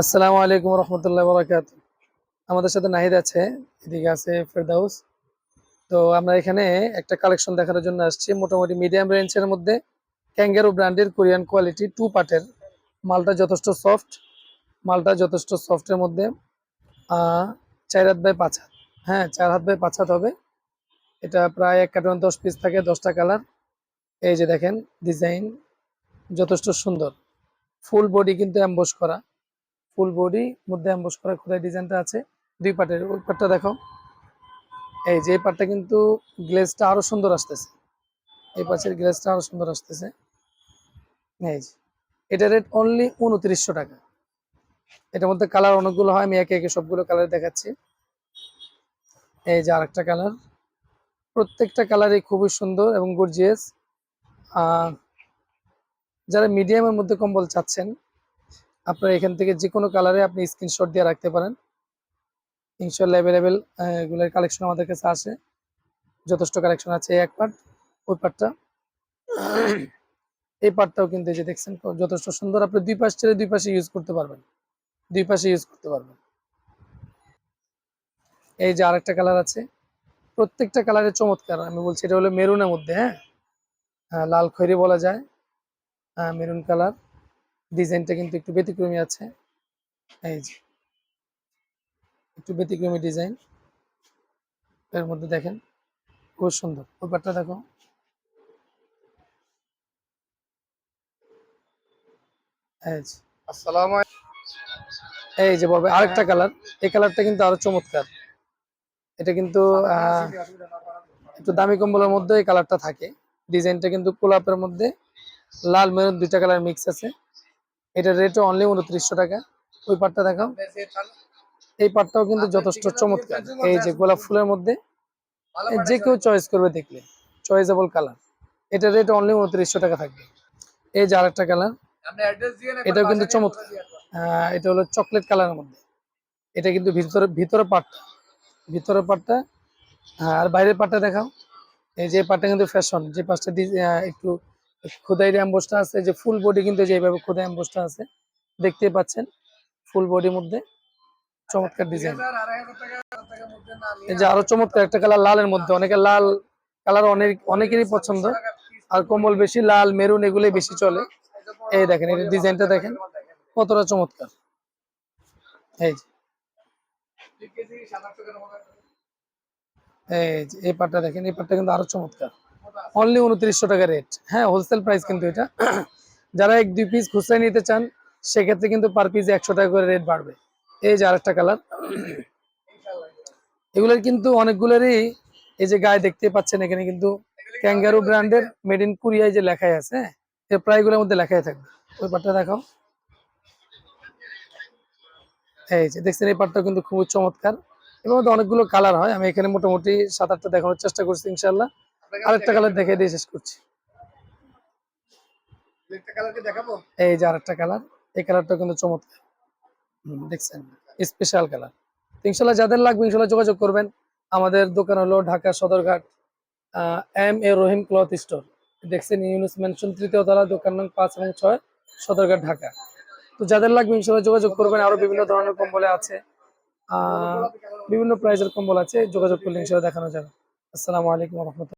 আসসালামু আলাইকুম রহমতুল্লাহ বরাকাত। আমাদের সাথে নাহিদ আছে, এদিকে আছে ফেরদাউস। তো আমরা এখানে একটা কালেকশন দেখানোর জন্য আসছি, মোটামুটি মিডিয়াম রেঞ্জের মধ্যে ক্যাঙ্গারো ব্র্যান্ডের কোরিয়ান কোয়ালিটি টু পার্টের। মালটা যথেষ্ট সফট, মালটা যথেষ্ট সফটের মধ্যে। চার হাত বাই পাঁচ হাত। হ্যাঁ চার হাত বাই পাঁচ হাত হবে। এটা প্রায় এক কার্টন দশ পিস থাকে, দশটা কালার। এই যে দেখেন ডিজাইন যথেষ্ট সুন্দর। ফুল বডি কিন্তু অ্যাম্বোস করা। ফুল বডি মধ্যে অ্যাম্বোস করা খোদাই ডিজাইনটা আছে। দুই পার্টের ওই পার্টটা দেখো। এই যে এই পার্টটা কিন্তু গ্লেজটা আরও সুন্দর আসতেছে। এই পাশের গ্লেজটা আরও সুন্দর আসতেছে। এই যে, এটা রেট অনলি উনত্রিশশো টাকা। এটার মধ্যে কালার অনেকগুলো হয়, আমি একে একে সবগুলো কালার দেখাচ্ছি। এই যে আরেকটা কালার। প্রত্যেকটা কালারই খুবই সুন্দর এবং গর্জিয়াস যারা মিডিয়ামের মধ্যে কম্বল চাচ্ছেন আপনারা এখান থেকে যে কোনো কালারে আপনি স্ক্রিনশট দিয়ে রাখতে পারেন। ইনশাল্লাহ অ্যাভেলেবেল এগুলোর কালেকশন আমাদের কাছে আসে যথেষ্ট কালেকশন আছে এক পার্ট ওই পার্টটা এই পার্টটাও কিন্তু এই যে দেখছেন, যথেষ্ট সুন্দর। আপনি দুই পাশ ছেড়ে দুই পাশে ইউজ করতে পারবেন। দুই পাশে ইউজ করতে পারবেন। এই যে আরেকটা কালার আছে। প্রত্যেকটা কালারে চমৎকার। আমি বলছি এটা হলো মেরুনের মধ্যে হ্যাঁ? লাল খয়েরি বলা যায়। মেরুন কালার ডিজাইনটা কিন্তু একটু ব্যতিক্রমী আছে। এই যে। একটু ব্যতিক্রমী ডিজাইন। এর মধ্যে দেখেন খুব সুন্দর। ব্যাপারটা দেখো। এই যে। এই যে বলবে আরেকটা কালার। এই কালারটা কিন্তু আরও চমৎকার। এটা কিন্তু একটু দামি কম্বলের মধ্যে এই কালারটা থাকে। ডিজাইনটা কিন্তু গোলাপের মধ্যে। লাল মেরুন দুইটা কালার মিক্স আছে। এটার রেটও অনলি উনত্রিশশো টাকা। ওই পাটটা দেখাও। এই পাটটাও কিন্তু যথেষ্ট চমৎকার। এই যে গোলাপ ফুলের মধ্যে যে কেউ চয়েস করবে দেখলে। চয়েসেবল কালার এটার রেট অনলি উনত্রিশশো টাকা থাকবে। এই যে আরেকটা কালার এটাও কিন্তু চমৎকার। আহ, এটা হলো চকলেট কালারের মধ্যে। এটা কিন্তু ভিতরে ভিতরে পাটটা। ভিতরের পাটটা আর বাইরের পাটটা দেখাও। এই যে পাটটা কিন্তু ফ্যাশন যে আহ, একটু খোদাই অ্যাম্বোসটা আছে যে ফুল বডি কিন্তু যেভাবে খোদাই অ্যাম্বোসটা আছে দেখতে পাচ্ছেন ফুল বডির মধ্যে। চমৎকার ডিজাইন এই যে আরও চমৎকার একটা কালার লালের মধ্যে, অনেকে লাল কালার অনেক, অনেকেরই পছন্দ। আর কম্বল বেশি লাল মেরুন এগুলোই বেশি চলে। এই দেখেন, এই ডিজাইনটা দেখেন, কতটা চমৎকার। এই যে। এই যে, এই পাটটা দেখেন, এই পাটটা কিন্তু আরও চমৎকার। অনলি উনত্রিশশো টাকা রেট হ্যাঁ হোলসেল প্রাইস কিন্তু এটা। যারা এক দুই পিস খুচরা নিতে চান, সেক্ষেত্রে কিন্তু পার পিস একশো টাকা করে রেট বাড়বে। এই যে আরেকটা কালার এগুলোর কিন্তু অনেকগুলোরই এই যে গায়ে দেখতে পাচ্ছেন, এখানে কিন্তু ক্যাঙ্গারু ব্র্যান্ডের মেড ইন কোরিয়ায় যে লেখাই আছে। এর প্রায়গুলোর মধ্যে লেখাই থাকবে। ওই পাটটা দেখাও। এই যে দেখছেন, এই পাটটা কিন্তু খুব চমৎকার। এর মধ্যে অনেকগুলো কালার হয়। আমি এখানে মোটামুটি সাত আটটা দেখানোর চেষ্টা করছি ইনশাল্লাহ আরেকটা কালার দেখে দিয়ে শেষ করছি। এই যে আরেকটা কালার এই কালারটা কিন্তু চমৎকার। দেখছেন? স্পেশাল কালার ইনশাল্লাহ যাদের লাগবে ইনশাল্লাহ যোগাযোগ করবেন। আমাদের দোকান হলো Dhaka Sadarghat M A Rahim cloth store. দেখছেন ইউনুস মেনশন তৃতীয় তলা দোকান নং পাঁচ এবং ছয় সদরঘাট ঢাকা। তো যাদের লাগবে ইনশাল্লাহ যোগাযোগ করবেন। আরও বিভিন্ন ধরনের কম্বলে আছে। আহ বিভিন্ন প্রাইজের কম্বল আছে। যোগাযোগ করলে ইনশাল্লাহ দেখানো যাবে। আসসালামু আলাইকুম রহমতুল্লাহ।